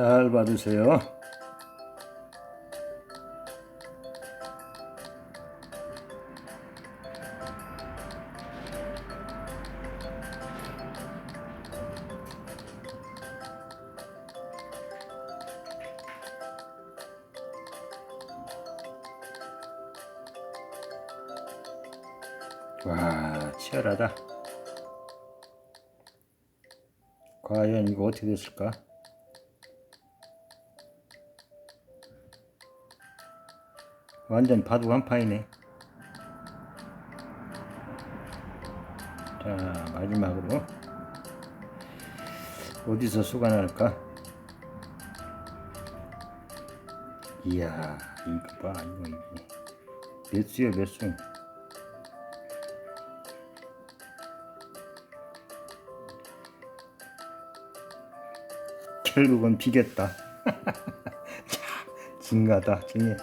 잘 봐주세요. 와, 치열하다. 과연 이거 어떻게 됐을까? 완전 바둑 한판이네. 자, 마지막으로 어디서 수가 날까? 이야, 이거 봐, 이거 이거. 몇 수야, 몇 수? 결국은 비겼다. 자, 진가다, 진해.